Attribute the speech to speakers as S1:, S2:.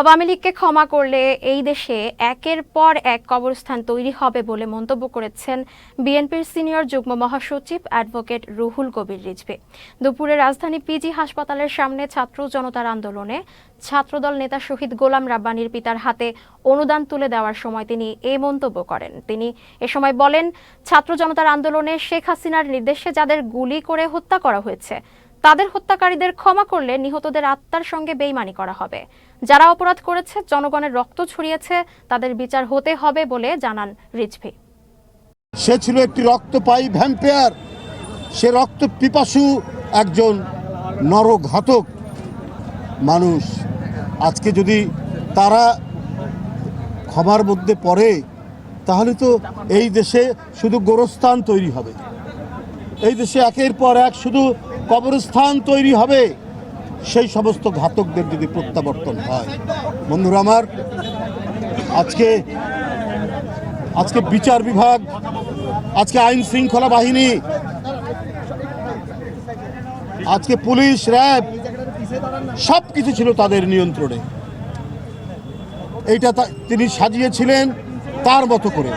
S1: আওয়ামী লীগকে ক্ষমা করলে এই দেশে একের পর এক কবরস্থান তৈরি হবে বলে মন্তব্য করেছেন বিএনপির সিনিয়র যুগ্ম মহাসচিব অ্যাডভোকেট রুহুল কবির রিজভী। দুপুরে রাজধানী পিজি হাসপাতালের সামনে ছাত্র জনতার আন্দোলনে ছাত্রদল নেতা শহীদ গোলাম রাব্বানির পিতার হাতে অনুদান তুলে দেওয়ার সময় তিনি এই মন্তব্য করেন। তিনি এ সময় বলেন, ছাত্র জনতার আন্দোলনে শেখ হাসিনার নির্দেশে যাদের গুলি করে হত্যা করা হয়েছে তাদের হত্যাকারীদের ক্ষমা করলে নিহতদের আত্মার সঙ্গে বেইমানি করা হবে। যারা অপরাধ করেছে, জনগণের রক্ত ছড়িয়েছে, তাদের বিচার হতে হবে বলে জানান রিজভি।
S2: সে ছিল একটি রক্তপায়ী ভ্যাম্পায়ার। সে রক্ত পিপাসু একজন নরঘাতক মানুষ। আজকে যদি তারা ক্ষমার মধ্যে পড়ে, তাহলে তো এই দেশে শুধু গোরস্থান তৈরি হবে। এই দেশে একের পর এক শুধু কবরস্থান তৈরি হবে, সেই সমস্ত ঘাতকদের যদি প্রত্যাবর্তন হয়। বন্ধুরা আমার, আজকে আজকে বিচার বিভাগ, আজকে আইন শৃঙ্খলা বাহিনী, আজকে পুলিশ, র্যাব সব কিছু ছিল তাদের নিয়ন্ত্রণে। এইটা তিনি সাজিয়েছিলেন তার মতো করে।